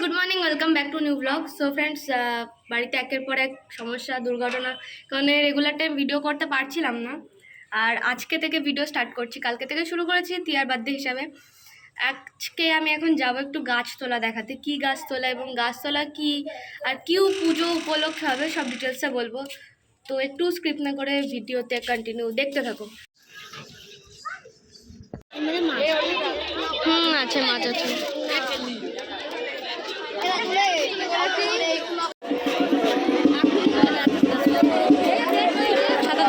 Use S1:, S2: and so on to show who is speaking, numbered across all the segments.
S1: Good morning welcome back to new blog so friends বাড়িতে একের পর এক সমস্যা দুর্ঘটনা কারণে রেগুলার টাইম ভিডিও করতে পারছিলাম না। আর আজকে থেকে ভিডিও স্টার্ট করছি। কালকে থেকে শুরু করেছি তিয়ার বার্থডে হিসাবে। আজকে আমি এখন যাব একটু গাছ তোলা দেখাতে। কি গাছ তোলা এবং গাছ তোলা কি আর কিউ পুজো উপলক্ষে হবে সব ডিটেলসে বলব। তো একটু স্ক্রিপ্ট না করে ভিডিওতে কন্টিনিউ দেখতে থাকো। হুম আছে মাছ আছে। ছাতা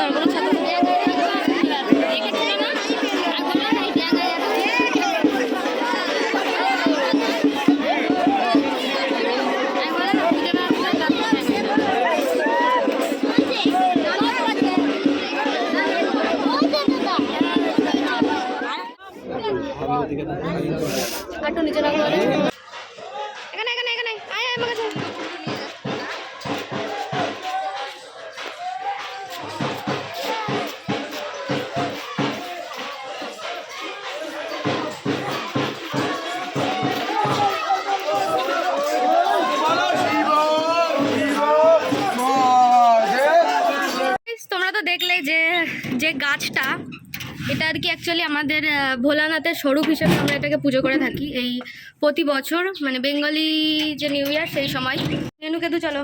S1: ধর দেখলে যে যে গাছটা, এটা আর কি অ্যাকচুয়ালি আমাদের ভোলানাথের স্বরূপ হিসেবে আমরা এটাকে পুজো করে থাকি। এই প্রতি বছর মানে বেঙ্গলি যে নিউ ইয়ার সেই সময়। মেনু কেতু চলো।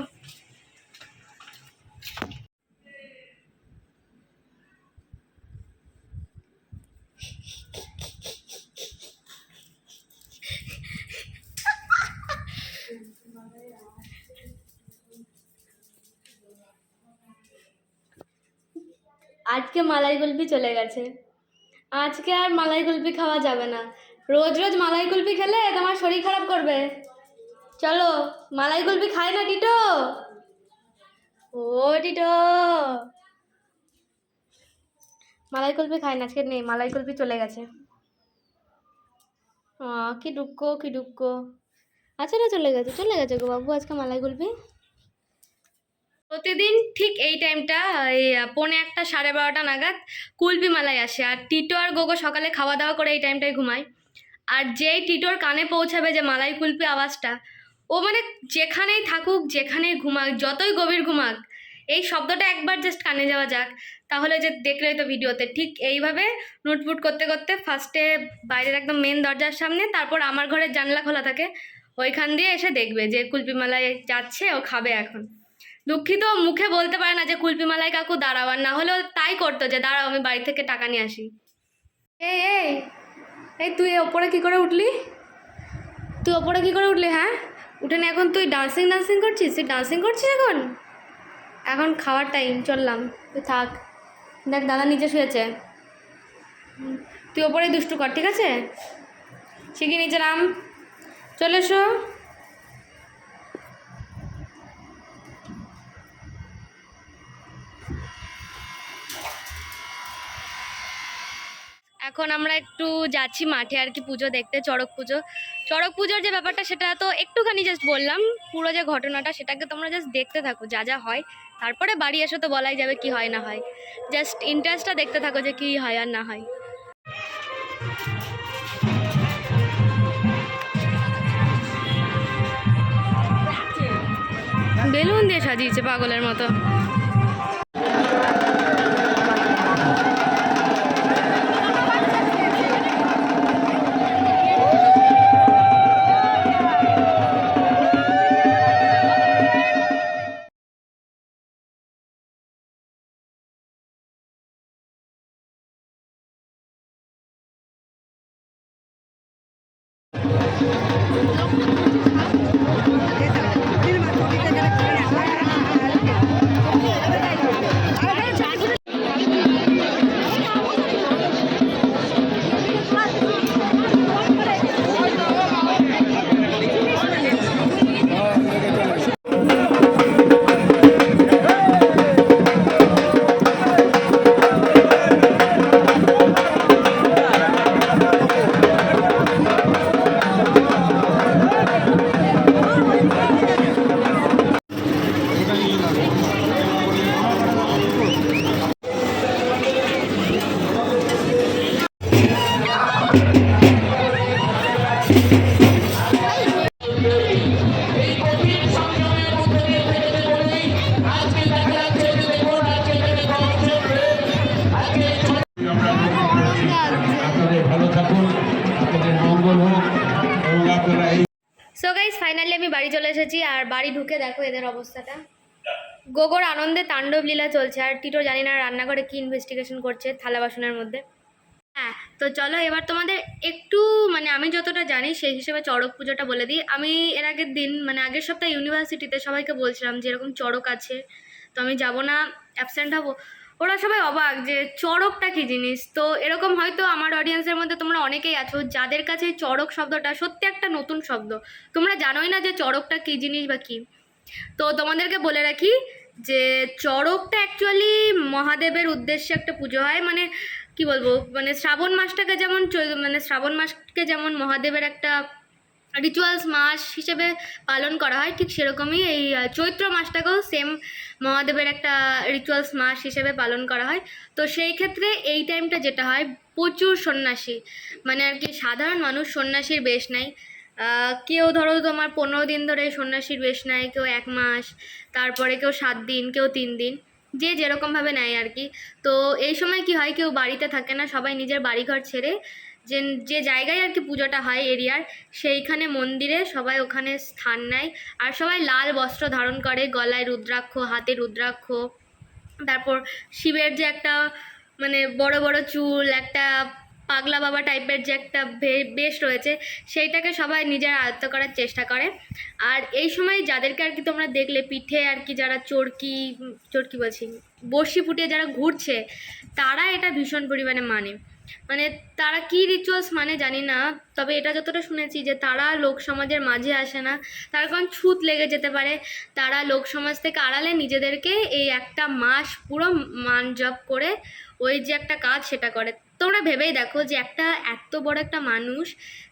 S1: আজকে মালাই কুলফি চলে গেছে। আজকে আর মালাই কুলফি খাওয়া যাবে না। রোজ রোজ মালাই কুলফি খেলে তোমার শরীর খারাপ করবে। চলো, মালাই কুলফি খায় না টিটো? ও, টিটো। মালাই কুলফি খায় না, আজকে নেই, মালাই কুলফি চলে গেছে। কি দুঃখ কি দুঃখ। আচ্ছা না চলে গেছে চলে গেছে গো বাবু, আজকে মালাই কুলফি। প্রতিদিন ঠিক এই টাইমটা এই পৌনে একটা, সাড়ে বারোটা নাগাদ কুলপি মালাই আসে। আর টিটো আর গোগো সকালে খাওয়া দাওয়া করে এই টাইমটায় ঘুমায়। আর যেই টিটোর কানে পৌঁছাবে যে মালাই কুলপি আওয়াজটা, ও মানে যেখানেই থাকুক, যেখানেই ঘুমাক, যতই গভীর ঘুমাক, এই শব্দটা একবার জাস্ট কানে যাওয়া যাক। তাহলে যে দেখলেই তো ভিডিওতে। ঠিক এইভাবে নুটফুট করতে করতে ফার্স্টে বাইরের একদম মেন দরজার সামনে, তারপর আমার ঘরের জানলা খোলা থাকে। ওইখান দিয়ে এসে দেখবে যে কুলপি মালাই যাচ্ছে, ও খাবে এখন। দুঃখিত, মুখে বলতে পারে না যে কুলপিমালাই কাকু দাঁড়াও আর না হলেও তাই করতো যে, দাঁড়াও, আমি বাড়ি থেকে টাকা নিয়ে আসি। এই এই এই তুই ওপরে কি করে উঠলি? তুই ওপরে কি করে উঠলি হ্যাঁ? উঠে না, এখন তুই ডান্সিং ডান্সিং করছিস? তুই ডান্সিং করছিস এখন? এখন খাওয়ার টাইম চললাম। তুই থাক। দেখ, দাদা নিচে শুয়েছে। তুই ওপরে দুষ্টু কর, ঠিক আছে? শিখি নিচে নাম। চলে এসো। এখন আমরা একটু যাচ্ছি মাঠে আর কি পুজো দেখতে, চড়ক পুজো। চড়ক পুজোর যে ব্যাপারটা, সেটা তো একটুখানি জাস্ট বললাম। পুরো যে ঘটনাটা, সেটাকে তোমরা জাস্ট দেখতে থাকো, যা যা হয়। তারপরে বাড়ি এসে তো বলাই যাবে কি হয় না হয়। জাস্ট ইন্টারেস্টটা দেখতে থাকো যে কি হয় আর না হয়। বেলুন দিয়ে সাজিয়েছে পাগলের মতো। Não, não, não. বাড়ি চলে এসেছি আর বাড়ি ঢুকে দেখো এদের অবস্থাটা। গোগোর আনন্দে তাণ্ডব লীলা চলছে আর টিটো জানি না রান্নাঘরে কি ইনভেস্টিগেশন করছে থালা বাসনের মধ্যে। হ্যাঁ তো চলো এবার তোমাদের একটু মানে আমি যতটা জানি সেই হিসেবে চড়ক পুজোটা বলে দিই। আমি এর আগের দিন মানে আগের সপ্তাহে ইউনিভার্সিটিতে সবাইকে বলছিলাম যে এরকম চড়ক আছে, তো আমি যাব না অ্যাবসেন্ট হব। ওরা সবাই অবাক যে চড়কটা কী জিনিস? তো এরকম হয়তো আমার অডিয়েন্সের মধ্যে তোমরা অনেকেই আছো যাদের কাছে চড়ক শব্দটা সত্যি একটা নতুন শব্দ। তোমরা জানোই না যে চড়কটা কী জিনিস বা কী। তো তোমাদেরকে বলে রাখি যে চড়কটা অ্যাকচুয়ালি মহাদেবের উদ্দেশ্যে একটা পুজো হয়। মানে কি বলব? মানে শ্রাবণ মাসটাকে যেমন মানে শ্রাবণ মাসকে যেমন মহাদেবের একটা রিচুয়ালস মাস হিসেবে পালন করা হয় ঠিক সেরকমই এই চৈত্র মাসটাকেও সেম মহাদেবের একটা রিচুয়ালস মাস হিসেবে পালন করা হয়। তো সেই ক্ষেত্রে এই টাইমটা যেটা হয় প্রচুর সন্ন্যাসী মানে আর কি সাধারণ মানুষ সন্ন্যাসীর বেশ আহ, কেউ ধরো তোমার পনেরো দিন ধরে সন্ন্যাসীর বেশ নেয় কেউ এক মাস তারপরে কেউ সাত দিন কেউ তিন দিন যে যেরকমভাবে নেয় আর কি। তো এই সময় কি হয় কেউ বাড়িতে থাকে না সবাই নিজের বাড়িঘর ছেড়ে যে যে জায়গায় আর কি পুজোটা হয় এরিয়ার, সেইখানে মন্দিরে সবাই ওখানে স্থান নেয়। আর সবাই লাল বস্ত্র ধারণ করে, গলায় রুদ্রাক্ষ, হাতে রুদ্রাক্ষ। তারপর শিবের যে একটা মানে বড় বড় চুল, একটা পাগলা বাবা টাইপের যে একটা বেশ রয়েছে, সেইটাকে সবাই নিজের আয়ত্ত করার চেষ্টা করে। আর এই সময় যাদেরকে আর কি তোমরা দেখলে, পিঠে আর কি যারা চরকি চরকি বলছি, বড়শি ফুটিয়ে যারা ঘুরছে, তারা এটা ভীষণ পরিমাণে মানে। মানে তারা কি রিচুয়ালস মানে জানি না, তবে এটা যতটা শুনেছি যে তারা লোক সমাজের মাঝে আসে না, তার কারণ ছুত লেগে যেতে পারে, তারা লোক সমাজ থেকে আড়ালে নিজেদেরকে এই একটা মাস পুরো মান জপ করে ওই যে একটা কাজ সেটা করে। তোমরা ভেবেই দেখো যে একটা এত বড় একটা মানুষ,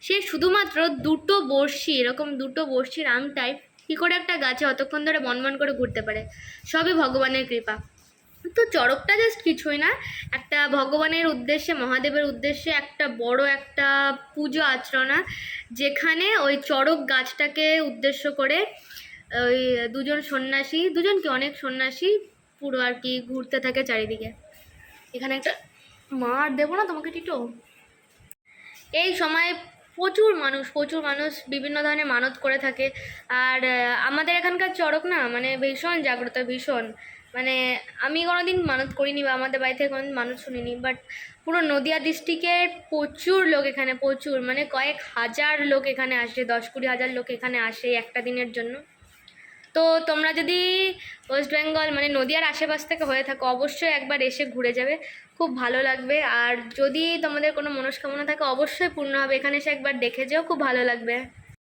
S1: সে শুধুমাত্র দুটো বড়শি, এরকম দুটো বড়শির আংটায় কী করে একটা গাছে অতক্ষণ ধরে বনবন করে ঘুরতে পারে? সবই ভগবানের কৃপা। তো চড়কটা জাস্ট কিছুই না। একটা ভগবানের উদ্দেশ্যে, মহাদেবের উদ্দেশ্যে একটা বড় একটা পুজো আচরণা যেখানে ওই চড়ক গাছটাকে উদ্দেশ্য করে ওই দুজন সন্ন্যাসী, দুজন কি অনেক সন্ন্যাসী পুরো আর কি ঘুরতে থাকে চারিদিকে। এখানে একটা মার দেবো না তোমাকে টিটো? এই সময় প্রচুর মানুষ প্রচুর মানুষ বিভিন্ন ধরনের মানত করে থাকে। আর আমাদের এখানকার চড়ক না মানে ভীষণ জাগ্রত, ভীষণ। মানে আমি কোনোদিন মানত করিনি বা আমাদের বাড়ি থেকে কোনোদিন মানত শুনিনি বাট পুরো নদিয়া ডিস্ট্রিক্টের প্রচুর লোক এখানে, প্রচুর মানে কয়েক হাজার লোক এখানে আসে, দশ কুড়ি হাজার লোক এখানে আসে একটা দিনের জন্য। তো তোমরা যদি ওয়েস্ট বেঙ্গল মানে নদিয়ার আশেপাশ থেকে হয়ে থাকো, অবশ্যই একবার এসে ঘুরে যাবে, খুব ভালো লাগবে। আর যদি তোমাদের কোনো মনস্কামনা থাকে, অবশ্যই পূর্ণ হবে এখানে এসে একবার দেখে যেও, খুব ভালো লাগবে।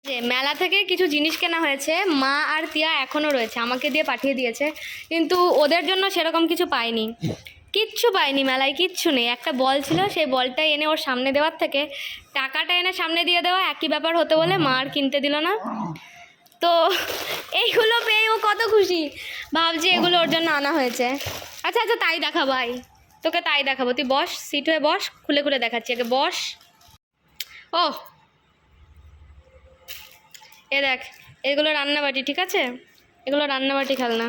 S1: যে মেলা থেকে কিছু জিনিস কেনা হয়েছে, মা আর তিয়া এখনও রয়েছে, আমাকে দিয়ে পাঠিয়ে দিয়েছে, কিন্তু ওদের জন্য সেরকম কিছু পাইনি। কিচ্ছু পাইনি মেলায়, কিচ্ছু নেই। একটা বল ছিল, সেই বলটা এনে ওর সামনে দেওয়ার থেকে টাকাটা এনে সামনে দিয়ে দেওয়া একই ব্যাপার হতে বলে মা আর কিনতে দিল না। তো এইগুলো পেয়ে ও কত খুশি। ভাবছি এগুলো ওর জন্য আনা হয়েছে। আচ্ছা আচ্ছা তাই দেখা, ভাই। তোকে তাই দেখাবো। তুই বস, সিট হয়ে বস, খুলে খুলে দেখাচ্ছি। আগে বস। ও এ দেখ এগুলো রান্নাবাটি ঠিক আছে? এগুলো রান্নাবাটি খেলনা।